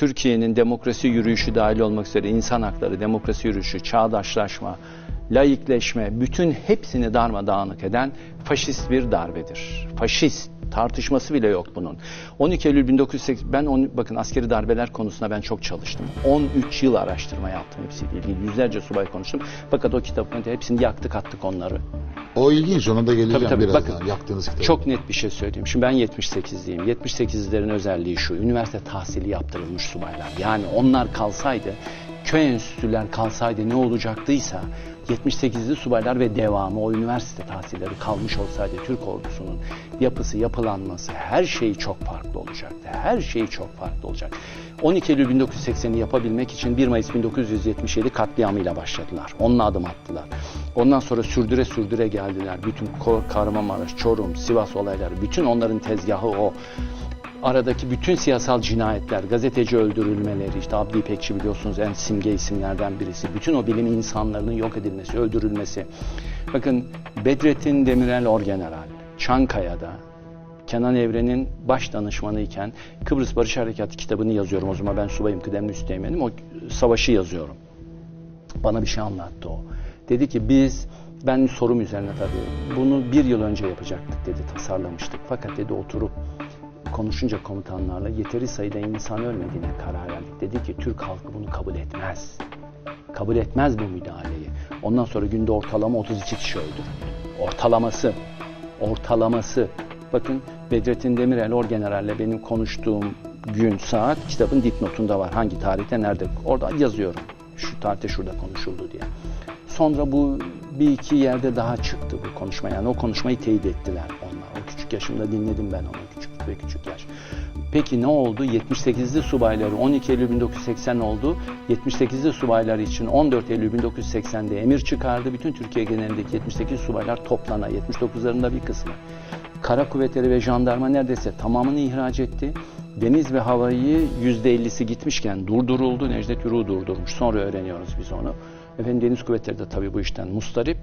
Türkiye'nin demokrasi yürüyüşü dahil olmak üzere insan hakları, demokrasi yürüyüşü, çağdaşlaşma, laikleşme, bütün hepsini darmadağınık eden faşist bir darbedir. Faşist tartışması bile yok bunun. 12 Eylül 1980 ben onu, bakın askeri darbeler konusunda ben çok çalıştım. 13 yıl araştırma yaptım hepsiyle ilgili. Yüzlerce subay konuştum. Fakat o kitabın hepsini yaktık attık onları. O ilginç ona da geleceğim Tabii, tabii. birazdan. Bakın, Yaktığınız kitabı. Çok net bir şey söyleyeyim. Şimdi ben 78'liyim. 78'lerin özelliği şu. Üniversite tahsili yaptırılmış subaylar. Yani onlar kalsaydı, köy enstitüler kalsaydı ne olacaktıysa 78'li subaylar ve devamı o üniversite tahsilleri kalmış olsaydı Türk ordusunun yapısı, yapılanması her şeyi çok farklı olacaktı. Her şeyi çok farklı olacak. 12 Eylül 1980'i yapabilmek için 1 Mayıs 1977 katliamıyla başladılar. Onunla adım attılar. Ondan sonra sürdüre sürdüre geldiler. Bütün Kahramanmaraş, Çorum, Sivas olayları, bütün onların tezgahı o. Aradaki bütün siyasal cinayetler, gazeteci öldürülmeleri, işte Abdi İpekçi biliyorsunuz en simge isimlerden birisi. Bütün o bilim insanlarının yok edilmesi, öldürülmesi. Bakın Bedrettin Demirel Orgeneral, Çankaya'da Kenan Evren'in baş danışmanı iken Kıbrıs Barış Harekatı kitabını yazıyorum. O zaman ben subayım, kıdemli üsteğmenim. O savaşı yazıyorum. Bana bir şey anlattı o. Dedi ki biz, ben sorum üzerine tabii, bunu bir yıl önce yapacaktık dedi, tasarlamıştık. Fakat dedi oturup konuşunca komutanlarla yeteri sayıda insan ölmediğine karar verdik. Dedi ki Türk halkı bunu kabul etmez. Kabul etmez bu müdahaleyi. Ondan sonra günde ortalama 32 kişi öldürüldü. Ortalaması. Ortalaması. Bakın Bedrettin Demirel Orgeneral'le benim konuştuğum gün, saat kitabın dipnotunda var. Hangi tarihte, nerede? Orada yazıyorum. Şu tarihte şurada konuşuldu diye. Sonra bu bir iki yerde daha çıktı bu konuşma. Yani o konuşmayı teyit ettiler onlar. O küçük yaşımda dinledim ben onu ve küçük yaş. Peki ne oldu? 78'li subayları 12 Eylül 1980 oldu. 78'li subaylar için 14 Eylül 1980'de emir çıkardı. Bütün Türkiye genelindeki 78 subaylar toplana. 79'larında bir kısmı. Kara kuvvetleri ve jandarma neredeyse tamamını ihraç etti. Deniz ve havayı %50'si gitmişken durduruldu. Necdet Yuruk'u durdurmuş. Sonra öğreniyoruz biz onu. Efendim deniz kuvvetleri de tabii bu işten mustarip.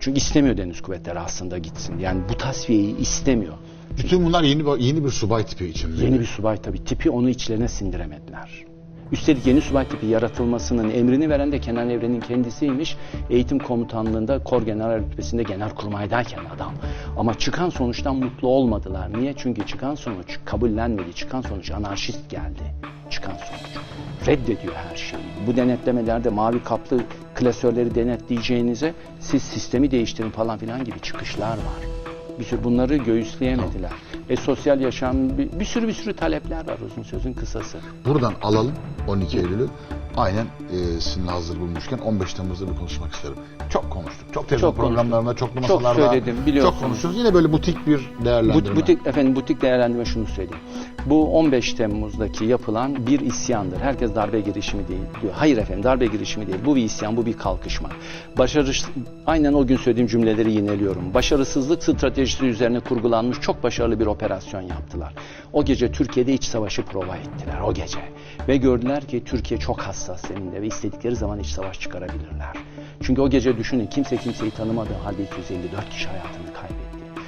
Çünkü istemiyor deniz kuvvetleri aslında gitsin. Yani bu tasfiyeyi istemiyor. Bütün bunlar yeni bir, yeni bir subay tipi için. mi? Yeni bir subay tabii tipi onu içlerine sindiremediler. Üstelik yeni subay tipi yaratılmasının emrini veren de Kenan Evren'in kendisiymiş. Eğitim komutanlığında kor general rütbesinde genelkurmaydayken adam. Ama çıkan sonuçtan mutlu olmadılar. Niye? Çünkü çıkan sonuç kabullenmedi. Çıkan sonuç anarşist geldi. Çıkan sonuç. Reddediyor her şeyi. Bu denetlemelerde mavi kaplı klasörleri denetleyeceğinize siz sistemi değiştirin falan filan gibi çıkışlar var. Bir sürü bunları göğüsleyemediler. E sosyal yaşam bir, bir sürü bir sürü talepler var uzun sözün kısası. Buradan alalım 12 Eylül'ü. Aynen e, sizinle hazır bulmuşken 15 Temmuz'da bir konuşmak isterim. Çok konuştuk. Çok televizyon Çok programlarında, çoklu Çok masalarda. söyledim, biliyorsunuz. Çok konuşuyoruz. Yine böyle butik bir değerlendirme. Bu, butik, efendim butik değerlendirme şunu söyleyeyim. Bu 15 Temmuz'daki yapılan bir isyandır. Herkes darbe girişimi değil diyor. Hayır efendim darbe girişimi değil. Bu bir isyan, bu bir kalkışma. Başarı, aynen o gün söylediğim cümleleri yineliyorum. Başarısızlık stratejisi üzerine kurgulanmış çok başarılı bir operasyon yaptılar. O gece Türkiye'de iç savaşı prova ettiler o gece. Ve gördüler ki Türkiye çok hassas zeminde ve istedikleri zaman iç savaş çıkarabilirler. Çünkü o gece düşünün kimse kimseyi tanımadığı halde 254 kişi hayatını kaybetti.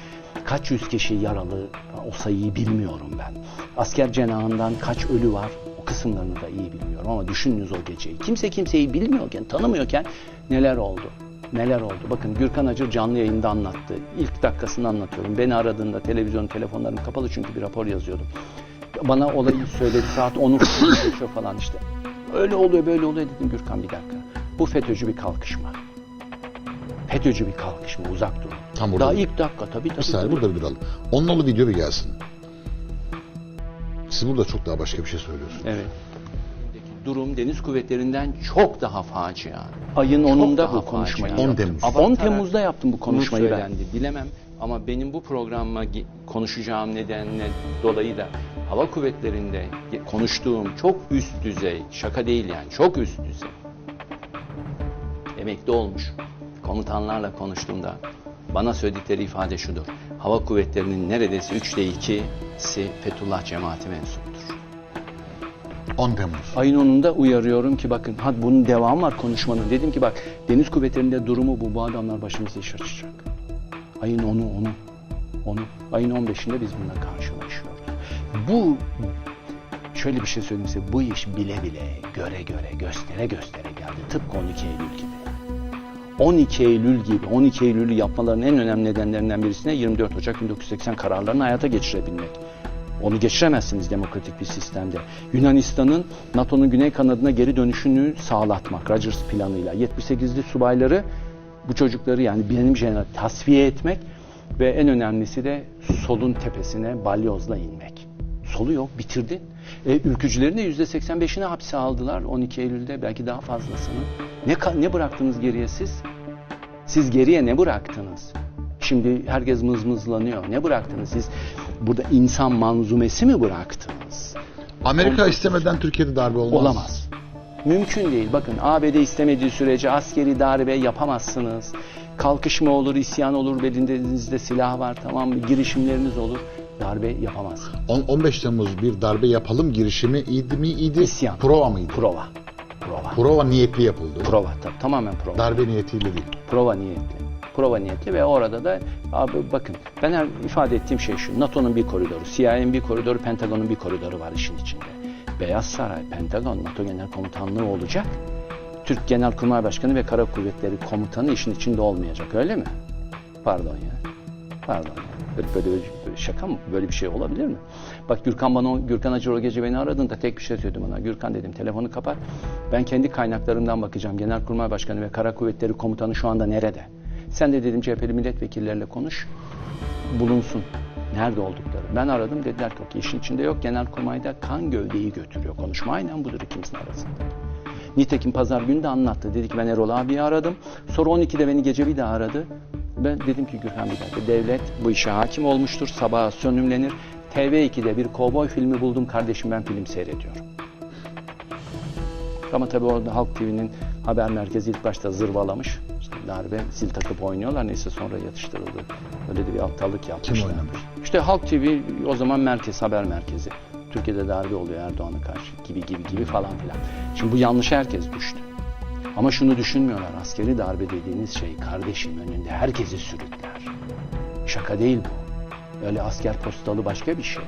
Kaç yüz kişi yaralı o sayıyı bilmiyorum ben. Asker cenahından kaç ölü var o kısımlarını da iyi bilmiyorum ama düşününüz o geceyi. Kimse kimseyi bilmiyorken, tanımıyorken neler oldu? Neler oldu? Bakın Gürkan Acır canlı yayında anlattı. İlk dakikasını anlatıyorum. Beni aradığında televizyon telefonlarım kapalı çünkü bir rapor yazıyordum. Bana olayı söyledi saat 10'u geçiyor falan işte. Öyle oluyor böyle oluyor dedim Gürkan bir dakika. Bu FETÖ'cü bir kalkışma. FETÖ'cü bir kalkışma uzak durun. Tam burada Daha bir- ilk dakika tabii tabii. Bir saniye tabii. burada bir duralım. Onunla video bir gelsin. Siz burada çok daha başka bir şey söylüyorsunuz. Evet. Durum deniz kuvvetlerinden çok daha facia. Ayın 10'unda daha bu konuşmayı facia. 10 yaptım. Temmuz. 10 Temmuz'da yaptım bu konuşmayı ben. söylendi. Dilemem ama benim bu programma konuşacağım nedenle dolayı da hava kuvvetlerinde ge- konuştuğum çok üst düzey, şaka değil yani çok üst düzey. Emekli olmuş komutanlarla konuştuğumda bana söyledikleri ifade şudur. Hava kuvvetlerinin neredeyse üçte ikisi Fethullah cemaati mensuptur. 10 Temmuz. Ayın 10'unda uyarıyorum ki bakın hadi bunun devamı var konuşmanın. Dedim ki bak deniz kuvvetlerinde durumu bu. Bu adamlar başımıza iş açacak. Ayın 10'u onu. Onu. Ayın 15'inde biz bununla karşılaşıyoruz. Bu Şöyle bir şey söyleyeyim size. Bu iş bile bile, göre göre, göstere göstere geldi. Tıpkı 12 Eylül gibi. 12 Eylül gibi, 12 Eylül'ü yapmaların en önemli nedenlerinden birisine 24 Ocak 1980 kararlarını hayata geçirebilmek. Onu geçiremezsiniz demokratik bir sistemde. Yunanistan'ın NATO'nun güney kanadına geri dönüşünü sağlatmak Rogers planıyla. 78'li subayları bu çocukları yani benim jeneral tasfiye etmek ve en önemlisi de solun tepesine balyozla inmek. Solu yok bitirdin. E, ülkücülerin de %85'ini hapse aldılar 12 Eylül'de belki daha fazlasını. Ne, ne bıraktınız geriye siz? Siz geriye ne bıraktınız? Şimdi herkes mızmızlanıyor. Ne bıraktınız siz? Burada insan manzumesi mi bıraktınız? Amerika istemeden Türkiye'de darbe olmaz. Olamaz. Mümkün değil. Bakın ABD istemediği sürece askeri darbe yapamazsınız. Kalkışma olur, isyan olur, belinizde silah var tamam mı? Girişimleriniz olur. Darbe yapamaz. On- 15 Temmuz bir darbe yapalım girişimi iyiydi mi iyiydi? İsyan. Prova mıydı? Prova. Prova. Prova niyetli yapıldı. Prova tabii, tamamen prova. Darbe niyetiyle değil. Prova niyetli. Prova niyetli ve orada da abi bakın ben her ifade ettiğim şey şu. NATO'nun bir koridoru, CIA'nin bir koridoru, Pentagon'un bir koridoru var işin içinde. Beyaz Saray, Pentagon, NATO Genel Komutanlığı olacak. Türk Genelkurmay Başkanı ve Kara Kuvvetleri Komutanı işin içinde olmayacak öyle mi? Pardon ya. Pardon ya. Böyle, böyle, böyle şaka mı? Böyle bir şey olabilir mi? Bak Gürkan bana, Gürkan Acır o gece beni aradığında tek bir şey söyledim ona. Gürkan dedim telefonu kapat. Ben kendi kaynaklarımdan bakacağım. Genelkurmay Başkanı ve Kara Kuvvetleri Komutanı şu anda nerede? Sen de dedim CHP'li milletvekilleriyle konuş. Bulunsun. Nerede oldukları. Ben aradım dediler ki "Okey, işin içinde yok. Genelkurmay'da kan gövdeyi götürüyor. Konuşma aynen budur ikimizin arasında. Nitekim pazar günü de anlattı. Dedi ki ben Erol abiyi aradım. Sonra 12'de beni gece bir daha aradı. Ben dedim ki Gürkan bir dakika devlet bu işe hakim olmuştur. Sabaha sönümlenir. TV2'de bir kovboy filmi buldum kardeşim ben film seyrediyorum. Ama tabii orada Halk TV'nin haber merkezi ilk başta zırvalamış. İşte darbe zil takıp oynuyorlar neyse sonra yatıştırıldı. Öyle de bir aptallık yapmışlar. oynamış? İşte Halk TV o zaman merkez haber merkezi. Türkiye'de darbe oluyor Erdoğan'a karşı gibi gibi gibi falan filan. Şimdi bu yanlış herkes düştü. Ama şunu düşünmüyorlar. Askeri darbe dediğiniz şey kardeşim önünde herkesi sürükler. Şaka değil bu. Öyle asker postalı başka bir şey.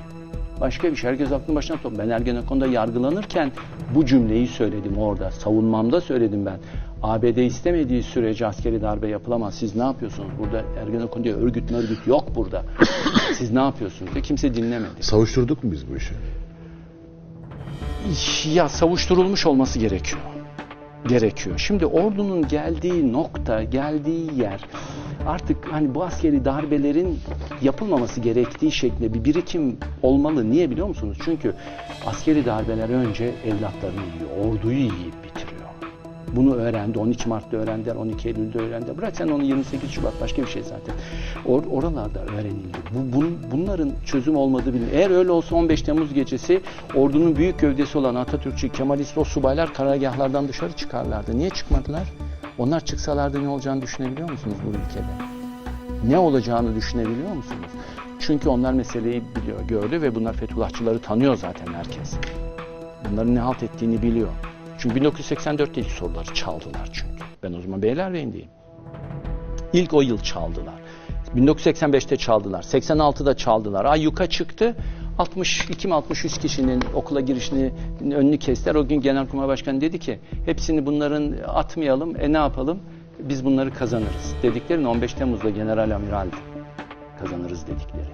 Başka bir şey. Herkes aklını başına top. Ben Ergenekon'da yargılanırken bu cümleyi söyledim orada. Savunmamda söyledim ben. ABD istemediği sürece askeri darbe yapılamaz. Siz ne yapıyorsunuz? Burada Ergenekon diye örgüt örgüt yok burada. Siz ne yapıyorsunuz? diye kimse dinlemedi. Savuşturduk mu biz bu işi? Ya savuşturulmuş olması gerekiyor. Gerekiyor. Şimdi ordunun geldiği nokta, geldiği yer artık hani bu askeri darbelerin yapılmaması gerektiği şeklinde bir birikim olmalı. Niye biliyor musunuz? Çünkü askeri darbeler önce evlatlarını yiyor, orduyu yiyip. Bunu öğrendi. 12 Mart'ta öğrendiler, 12 Eylül'de öğrendiler. Bırak sen onu 28 Şubat başka bir şey zaten. Or oralarda öğrenildi. Bu, bun- bunların çözüm olmadığı biliniyor. Eğer öyle olsa 15 Temmuz gecesi ordunun büyük gövdesi olan Atatürkçü, Kemalist o subaylar karargahlardan dışarı çıkarlardı. Niye çıkmadılar? Onlar çıksalardı ne olacağını düşünebiliyor musunuz bu ülkede? Ne olacağını düşünebiliyor musunuz? Çünkü onlar meseleyi biliyor, gördü ve bunlar Fethullahçıları tanıyor zaten herkes. Bunların ne halt ettiğini biliyor. Çünkü 1984'te ilk soruları çaldılar çünkü. Ben o zaman Beylerbeyi'ndeyim. İlk o yıl çaldılar. 1985'te çaldılar. 86'da çaldılar. Ayyuka çıktı. 62 mi 63 kişinin okula girişini önünü kestiler. O gün Genelkurmay Başkanı dedi ki hepsini bunların atmayalım. E ne yapalım? Biz bunları kazanırız. Dediklerini 15 Temmuz'da General Amiral kazanırız dedikleri.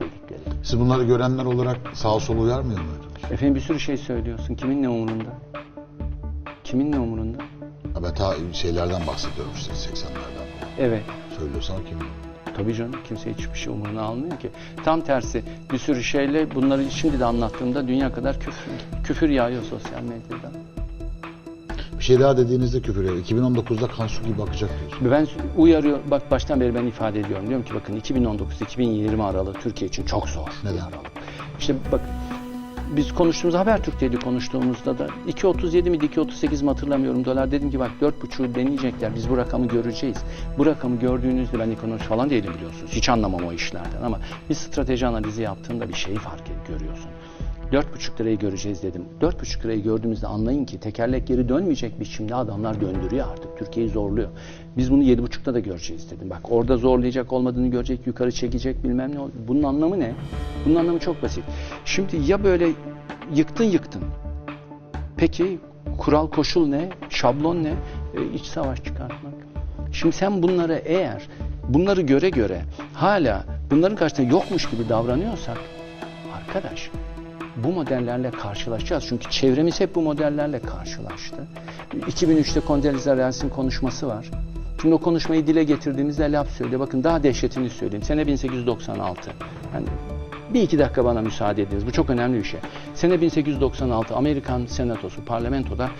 Dedikleri. Siz bunları görenler olarak sağ sol uyarmıyor muydunuz? Efendim bir sürü şey söylüyorsun. Kimin ne umurunda? Kimin ne umurunda? Ha, ben ta şeylerden bahsediyorum işte 80'lerden. Evet. Söylüyorsan kim? Tabii canım kimse hiçbir şey umuruna almıyor ki. Tam tersi bir sürü şeyle bunları şimdi de anlattığımda dünya kadar küfür, küfür yağıyor sosyal medyada. Bir şey daha dediğinizde küfür ediyor. 2019'da kan su gibi bakacak diyorsun. Ben uyarıyor, bak baştan beri ben ifade ediyorum. Diyorum ki bakın 2019-2020 aralığı Türkiye için çok zor. Neden? bir aralık. İşte bak biz konuştuğumuz Habertürk'teydi konuştuğumuzda da 2.37 miydi 2.38 mi hatırlamıyorum dolar. Dedim ki bak 4.5'u deneyecekler biz bu rakamı göreceğiz. Bu rakamı gördüğünüzde ben ekonomist falan değilim biliyorsunuz. Hiç anlamam o işlerden ama bir strateji analizi yaptığında bir şeyi fark et, görüyorsun. 4,5 lirayı göreceğiz dedim. 4,5 lirayı gördüğümüzde anlayın ki tekerlek geri dönmeyecek biçimde adamlar döndürüyor artık. Türkiye'yi zorluyor. Biz bunu 7,5'ta da göreceğiz dedim. Bak orada zorlayacak olmadığını görecek, yukarı çekecek bilmem ne. Bunun anlamı ne? Bunun anlamı çok basit. Şimdi ya böyle yıktın yıktın. Peki kural koşul ne? Şablon ne? E, iç savaş çıkartmak. Şimdi sen bunları eğer bunları göre göre hala bunların karşısında yokmuş gibi davranıyorsak arkadaş bu modellerle karşılaşacağız. Çünkü çevremiz hep bu modellerle karşılaştı. 2003'te Condoleezza Rice'in konuşması var. Şimdi o konuşmayı dile getirdiğimizde laf söyle. Bakın daha dehşetini söyleyeyim. Sene 1896. Yani bir iki dakika bana müsaade ediniz. Bu çok önemli bir şey. Sene 1896 Amerikan Senatosu, parlamentoda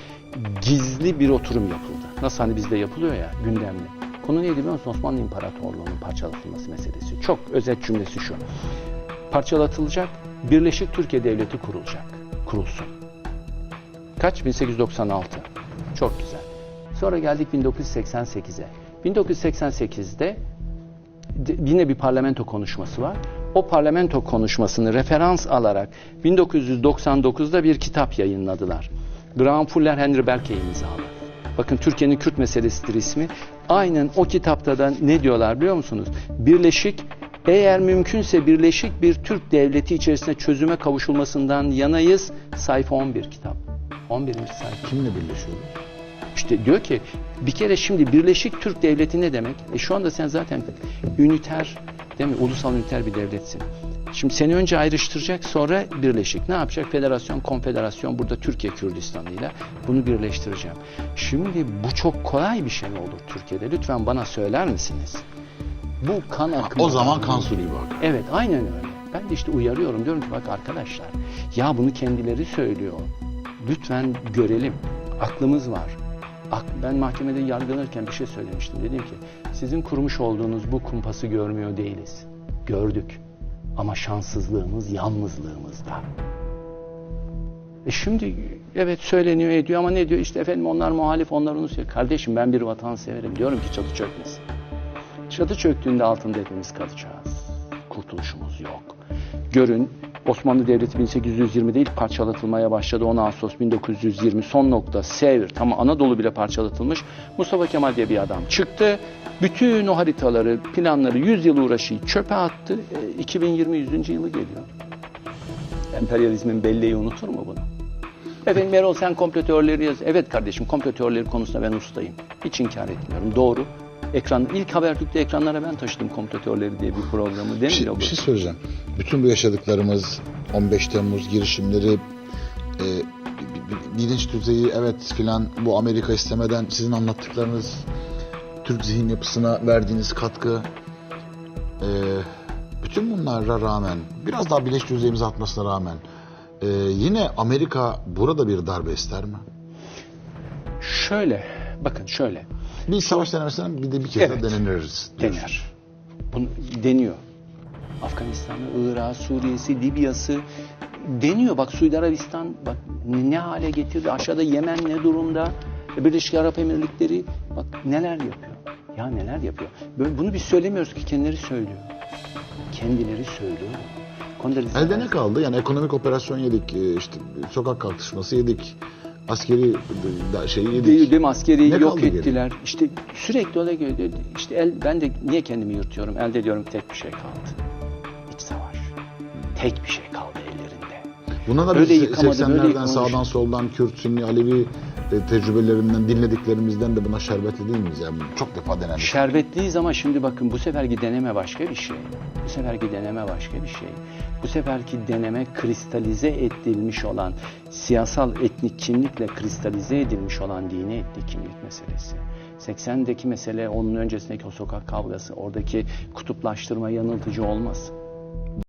gizli bir oturum yapıldı. Nasıl hani bizde yapılıyor ya gündemli. Konu neydi biliyor musun? Osmanlı İmparatorluğu'nun parçalatılması meselesi. Çok özet cümlesi şu. Parçalatılacak, Birleşik Türkiye Devleti kurulacak. Kurulsun. Kaç? 1896. Çok güzel. Sonra geldik 1988'e. 1988'de de- yine bir parlamento konuşması var. O parlamento konuşmasını referans alarak 1999'da bir kitap yayınladılar. Graham Fuller Henry Berkey imzalı. Bakın Türkiye'nin Kürt meselesidir ismi. Aynen o kitapta da ne diyorlar biliyor musunuz? Birleşik eğer mümkünse birleşik bir Türk devleti içerisinde çözüme kavuşulmasından yanayız. Sayfa 11 kitap. 11. sayfa. Kimle birleşiyor? İşte diyor ki bir kere şimdi Birleşik Türk Devleti ne demek? E şu anda sen zaten üniter değil mi? Ulusal üniter bir devletsin. Şimdi seni önce ayrıştıracak sonra birleşik. Ne yapacak? Federasyon, konfederasyon burada Türkiye Kürdistan'ıyla bunu birleştireceğim. Şimdi bu çok kolay bir şey mi olur Türkiye'de? Lütfen bana söyler misiniz? Bu kan akımı. O zaman kan suyu bak. Evet aynen öyle. Ben de işte uyarıyorum diyorum ki bak arkadaşlar ya bunu kendileri söylüyor. Lütfen görelim. Aklımız var. Ben mahkemede yargılanırken bir şey söylemiştim. Dedim ki sizin kurmuş olduğunuz bu kumpası görmüyor değiliz. Gördük. Ama şanssızlığımız yalnızlığımızda. E şimdi evet söyleniyor ediyor ama ne diyor işte efendim onlar muhalif onlar onu söylüyor. Kardeşim ben bir vatanseverim diyorum ki çatı çökmesin. Çatı çöktüğünde altında hepimiz kalacağız. Kurtuluşumuz yok. Görün Osmanlı Devleti 1820'de ilk parçalatılmaya başladı. 10 Ağustos 1920 son nokta Sevr. Ama Anadolu bile parçalatılmış. Mustafa Kemal diye bir adam çıktı. Bütün o haritaları, planları 100 yıl uğraşıyı çöpe attı. E, 2020 100. yılı geliyor. Emperyalizmin belleği unutur mu bunu? Efendim Erol sen komplo teorileri yaz. Evet kardeşim komplo teorileri konusunda ben ustayım. Hiç inkar etmiyorum. Doğru. Ekran, ilk Habertürk'te ekranlara ben taşıdım komplo teorileri diye bir programı Bir değil mi? şey, bir şey söyleyeceğim. Bütün bu yaşadıklarımız, 15 Temmuz girişimleri, e, bi- bi- bilinç düzeyi evet filan bu Amerika istemeden sizin anlattıklarınız, Türk zihin yapısına verdiğiniz katkı, e, bütün bunlara rağmen, biraz daha bilinç düzeyimize atmasına rağmen, e, yine Amerika burada bir darbe ister mi? Şöyle, bakın şöyle. Bir savaş denemesinden bir de bir kez Evet. daha deneniriz. diyorsun. Dener. Bunu deniyor. Afganistan'ı, Irak'ı, Suriye'si, Libya'sı deniyor. Bak Suudi Arabistan bak ne hale getirdi. Aşağıda Yemen ne durumda? Birleşik Arap Emirlikleri bak neler yapıyor. Ya neler yapıyor. Böyle bunu biz söylemiyoruz ki kendileri söylüyor. Kendileri söylüyor. Kondolize Elde ne kaldı? Yani ekonomik operasyon yedik, e, işte sokak kalkışması yedik, askeri şeyi yedik. Değil, değil mi? Askeri Ne yok kaldı geri? ettiler. İşte sürekli öyle geliyor. İşte el, ben de niye kendimi yırtıyorum? Elde diyorum tek bir şey kaldı. İç savaş. Tek bir şey. Buna da Böyle biz yıkamadı, böyle 80'lerden yıkamadı. sağdan soldan Kürt, Sünni, Alevi e, tecrübelerinden dinlediklerimizden de buna şerbetli miyiz? Yani çok defa denedik. Şerbetliyiz ama şimdi bakın bu seferki deneme başka bir şey. Bu seferki deneme başka bir şey. Bu seferki deneme kristalize edilmiş olan, siyasal etnik kimlikle kristalize edilmiş olan dini etnik kimlik meselesi. 80'deki mesele onun öncesindeki o sokak kavgası, oradaki kutuplaştırma yanıltıcı olmasın.